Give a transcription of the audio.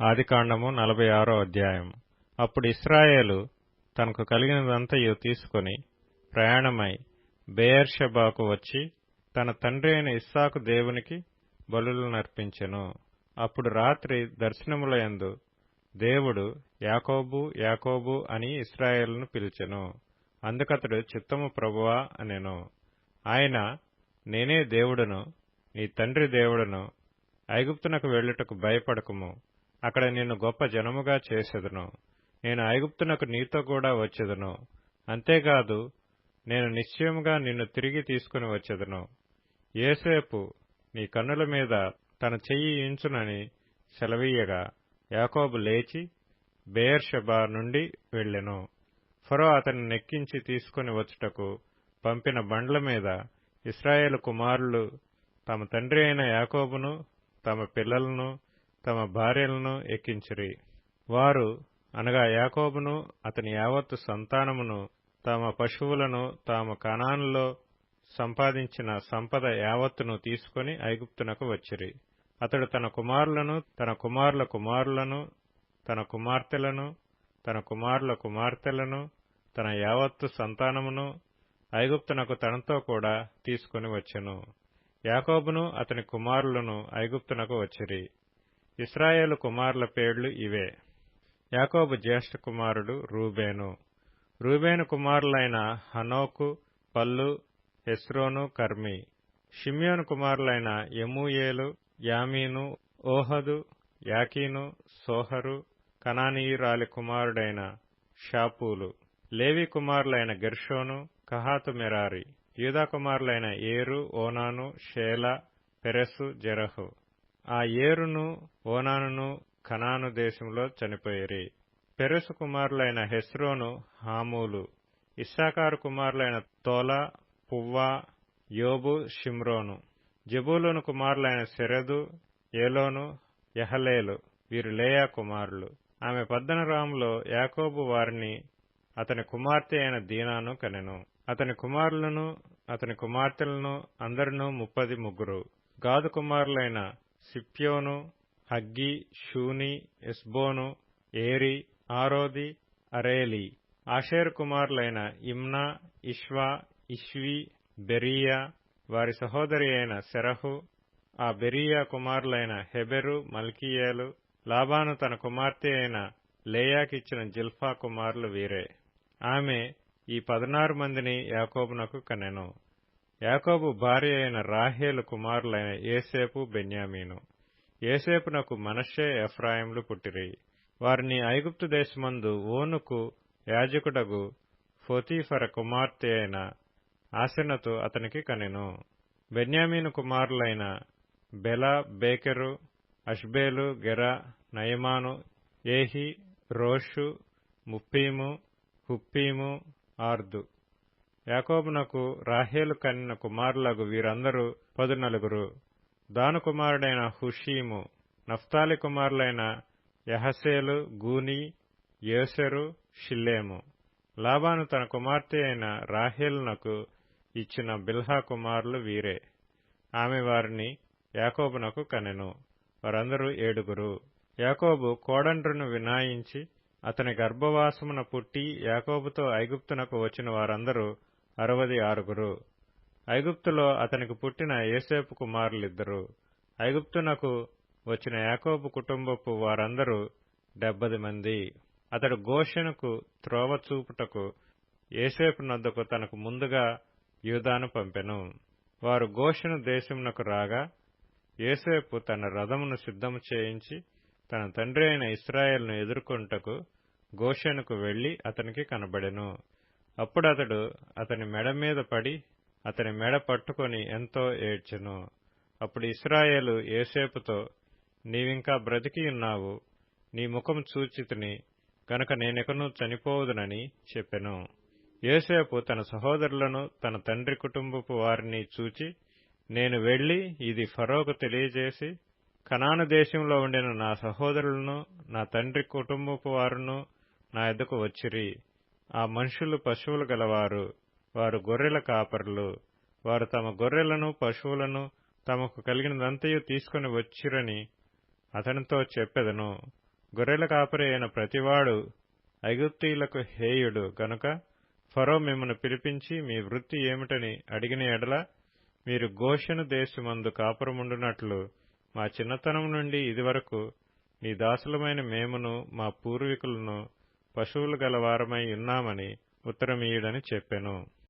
ఆదికాండము నలభై ఆరో అధ్యాయం అప్పుడు ఇస్రాయేలు తనకు కలిగినదంతయు తీసుకొని ప్రయాణమై బేయర్షబాకు వచ్చి తన తండ్రి అయిన ఇస్సాకు దేవునికి బలులనర్పించెను అప్పుడు రాత్రి దర్శనములయందు దేవుడు యాకోబు యాకోబు అని ఇస్రాయేల్ను పిలిచెను. అందుకతడు చిత్తము ప్రభువా అనెను. ఆయన నేనే దేవుడను నీ తండ్రి దేవుడను ఐగుప్తునకు వెళ్ళుటకు భయపడకుము. అక్కడ నిన్ను గొప్ప జనముగా చేసెదను. నేను ఐగుప్తునకు నీతో కూడా వచ్చెదను. అంతేకాదు నేను నిశ్చయముగా నిన్ను తిరిగి తీసుకుని వచ్చెదను. ఏసేపు నీ కన్నుల మీద తన చెయ్యి ఇంచునని సెలవీయగా యాకోబు లేచి బెయేర్షెబా నుండి వెళ్ళెను. ఫరో అతన్ని నెక్కించి తీసుకుని వచ్చుటకు పంపిన బండ్ల మీద ఇస్రాయేలు కుమారులు తమ తండ్రి అయిన యాకోబును తమ పిల్లలను తమ భార్యలను ఎక్కించిరి. వారు అనగా యాకోబును అతని యావత్తు సంతానమును తమ పశువులను తాము కనానులో సంపాదించిన సంపద యావత్తును తీసుకుని ఐగుప్తునకు వచ్చిరి. అతడు తన కుమారులను తన కుమారుల కుమారులను తన కుమార్తెలను తన కుమారుల కుమార్తెలను తన యావత్తు సంతానమును ఐగుప్తునకు తనతో కూడా తీసుకుని వచ్చెను. యాకోబును అతని కుమారులను ఐగుప్తునకు వచ్చిరి. ఇస్రాయేలు కుమారుల పేర్లు ఇవే. యాకోబు జ్యేష్ఠ కుమారుడు రూబేను. రూబేను కుమారులైన హనోకు పల్లు హెస్రోను కర్మి. షిమ్యోను కుమారులైన యమూయేలు యామీను ఓహదు యాకీను సోహరు కనానీయురాలి కుమారుడైన షాపూలు. లేవి కుమారులైన గెర్షోను కహాతు మెరారి. యూదా కుమారులైన ఏరు ఓనాను షేల పెరెసు జెరహు. ఆ ఏరును ఓనానును కనాను దేశంలో చనిపోయిరి. పెరెసు కుమారులైన హెస్రోను హామూలు. ఇస్సాకారు కుమారులైన తోల పువ్వా యోబు షిమ్రోను. జబూలోను కుమారులైన శరదు ఏలోను యహలేలు. వీరు లేయా కుమారులు. ఆమె పద్దనరాములో యాకోబు వారిని అతని కుమార్తె అయిన దీనాను కనెను. అతని కుమారులను అతని కుమార్తెలను అందరినూ ముప్పది ముగ్గురు. గాదు కుమారులైన సిప్యోను huggy Shuni Ezbon Eri Arodi Areli. Asher కుమారులైన Imnah Ishvah Ishvi Beriah వారి సహోదరి అయిన సెరహు ఆ బెరియా కుమారులైన హెబెరు మల్కియేలు లాబాను తన కుమార్తె అయిన లేయాకిచ్చిన జిల్ఫా కుమారులు వీరే. ఆమె ఈ పదనారు మందిని యాకోబునకు కనెను యాకోబు భార్య అయిన రాహేలు కుమారులైన ఏసేపు బెన్యామీను. ఏసేపునకు మనషే ఎఫ్రాయింలు పుట్టిరి. వారిని ఐగుప్తు దేశమందు ఓనుకు యాజకుడగు ఫోతీఫర కుమార్తె అయిన ఆసెనతు అతనికి కనెను. బెన్యామీను కుమారులైన బెల బేకెరు అష్బేలు గెరా నయమాను ఏహి రోషు ముప్పీము హుప్పీము ఆర్దు. యాకోబునకు రాహేలు కనిన కుమారులకు వీరందరూ పదునలుగురు. దాను కుమారుడైన హుషీము నఫ్తాలి కుమారులైన యహసేలు గూని యోసెరు షిల్లేము. లాబాను తన కుమార్తె అయిన రాహేలునకు ఇచ్చిన బిల్హా కుమారులు వీరే. ఆమె వారిని యాకోబునకు కనెను. వారందరూ ఏడుగురు. యాకోబు కోడండ్రును వినాయించి అతని గర్భవాసమున పుట్టి యాకోబుతో ఐగుప్తునకు వచ్చిన వారందరూ అరవది ఆరుగురు. ఐగుప్తులో అతనికి పుట్టిన ఏసేపు కుమారులిద్దరు. ఐగుప్తునకు వచ్చిన యాకోబు కుటుంబపు వారందరూ డెబ్బది మంది. అతడు గోషెనుకు త్రోవ చూపుటకు ఏసేపు నద్దకు తనకు ముందుగా యూదాను పంపెను. వారు గోషెను దేశమునకు రాగా ఏసేపు తన రథమును సిద్ధము చేయించి తన తండ్రి అయిన ఇస్రాయేల్ను ఎదుర్కొంటకు గోషెనుకు వెళ్ళి అతనికి కనబడెను. అప్పుడు అతడు అతని మెడ మీద పడి అతని మెడ పట్టుకొని ఎంతో ఏడ్చెను. అప్పుడు ఇస్రాయేలు ఏసేపుతో నీవింకా బ్రతికి ఉన్నావు. నీ ముఖం చూచితిని. కనుక నేనెకను చనిపోవుదునని చెప్పెను. ఏసేపు తన సహోదరులను తన తండ్రి కుటుంబపు వారిని చూచి నేను వెళ్ళి ఇది ఫరోకు తెలియజేసి కనాను దేశంలో ఉండిన నా సహోదరులను నా తండ్రి కుటుంబపు వారును నా ఎద్దకు వచ్చిరి. ఆ మనుషులు పశువులు గలవారు. వారు గొర్రెల కాపరులు. వారు తమ గొర్రెలను పశువులను తమకు కలిగినదంతయు తీసుకుని వచ్చిరని అతనితో చెప్పెదను. గొర్రెల కాపరి అయిన ప్రతివాడు ఐగుప్తీయులకు హేయుడు. గనుక ఫరో మిమ్మను పిలిపించి మీ వృత్తి ఏమిటని అడిగిన ఎడల మీరు గోషెను దేశమందు కాపురముండునట్లు మా చిన్నతనం నుండి ఇదివరకు నీ దాసులమైన మేమును మా పూర్వీకులను పశువులు గలవారమై ఉన్నామని ఉత్తరమీయుడని చెప్పెను.